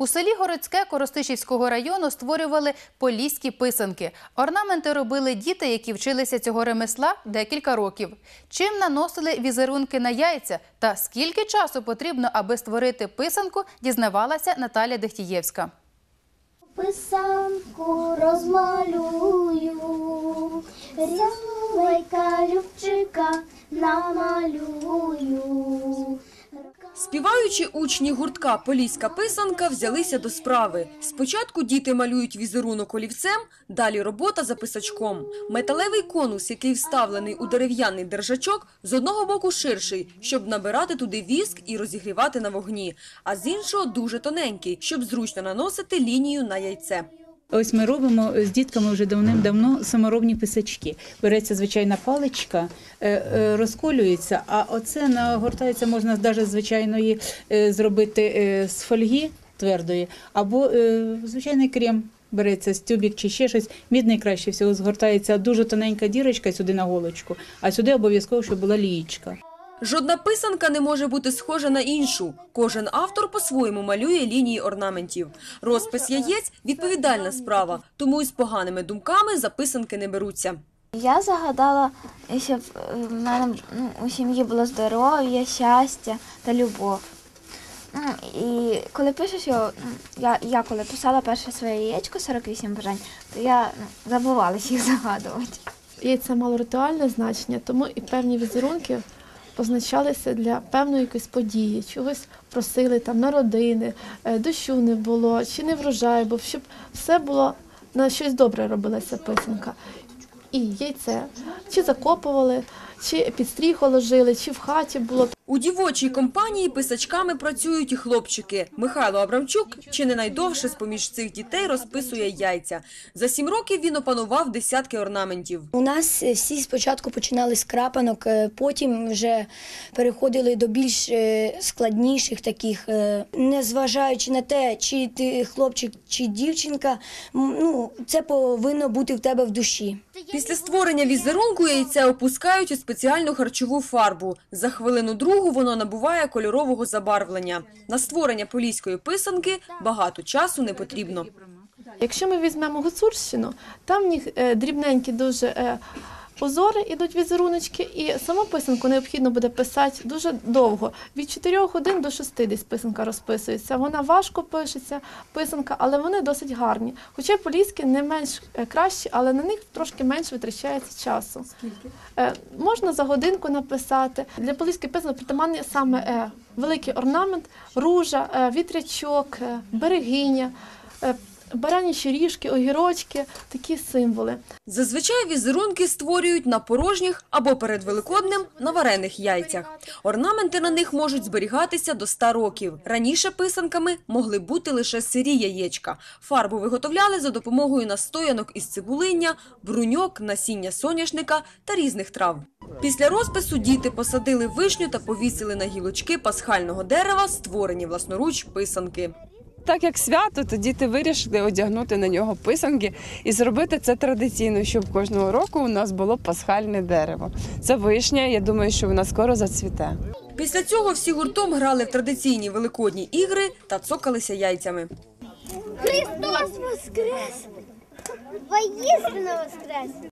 У селі Городське Коростишівського району створювали поліські писанки. Орнаменти робили діти, які вчилися цього ремесла декілька років. Чим наносили візерунки на яйця та скільки часу потрібно, аби створити писанку, дізнавалася Наталя Дехтієвська. Писанку розмалюю, рясненька любчика намалюю. Співаючи учні гуртка Поліська писанка взялися до справи. Спочатку діти малюють візерунок олівцем, далі робота за писачком. Металевий конус, який вставлений у дерев'яний держачок, з одного боку ширший, щоб набирати туди віск і розігрівати на вогні, а з іншого дуже тоненький, щоб зручно наносити лінію на яйце. Ось ми робимо з дітками вже давним-давно саморобні писачки. Береться звичайна паличка, е, е, розколюється, а оце нагортається можна навіть звичайної е, зробити е, з фольги твердої, або е, звичайний крем. Береться з тюбік чи ще щось. Мідний краще всього згортається дуже тоненька дірочка сюди на голочку, а сюди обов'язково, щоб була лієчка. Жодна писанка не може бути схожа на іншу. Кожен автор по-своєму малює лінії орнаментів. Розпис яєць – відповідальна справа, тому і з поганими думками за писанки не беруться. Я загадала, щоб е, в мене ну, у сім'ї було здоров'я, щастя та любов. Ну, і коли пишеш його, ну, я, я коли писала перше своє яєчко 48 бажань, то я забувалась їх загадувати. Яйце мало ритуальне значення, тому і певні візерунки позначалися для певної якоїсь події, чогось просили там на родини, е, дощу не було, чи не врожай був, щоб все було на щось добре робилася писанка. І яйце чи закопували, чи під стріху ложили, чи в хаті було. У дівочій компанії писачками працюють і хлопчики. Михайло Абрамчук чи не найдовше з-поміж цих дітей розписує яйця. За сім років він опанував десятки орнаментів. У нас е, всі спочатку починали з крапанок, е, потім вже переходили до більш е, складніших таких, незважаючи на те, чи ти хлопчик, чи дівчинка, ну це повинно бути в тебе в душі. Після створення візерунку яйця опускають у спеціальну харчову фарбу. За хвилину другу воно набуває кольорового забарвлення. На створення поліської писанки багато часу не потрібно. Якщо ми візьмемо Гуцульщину, там в них е, дрібненькі дуже е, узори ідуть візеруночки, і саму писанку необхідно буде писати дуже довго. Від 4 годин до 6 десь писанка розписується. Вона важко пишеться, писанка, але вони досить гарні. Хоча поліські не менш е, кращі, але на них трошки менше витрачається часу. Е, можна за годинку написати. Для поліської писанки притаманний саме е, великий орнамент, ружа, е, вітрячок, е, берегиня. е, Баранячі ріжки, огірочки, такі символи. Зазвичай візерунки створюють на порожніх або перед Великоднем на варених яйцях. Орнаменти на них можуть зберігатися до 100 років. Раніше писанками могли бути лише сирі яєчка. Фарбу виготовляли за допомогою настоянок із цибулиння, бруньок, насіння соняшника та різних трав. Після розпису діти посадили вишню та повісили на гілочки пасхального дерева створені власноруч писанки. Так як свято, то діти вирішили одягнути на нього писанки і зробити це традиційно, щоб кожного року у нас було пасхальне дерево. Це вишня. Я думаю, що вона скоро зацвіте. Після цього всі гуртом грали в традиційні великодні ігри та цокалися яйцями. Христос воскрес! Воістину воскрес!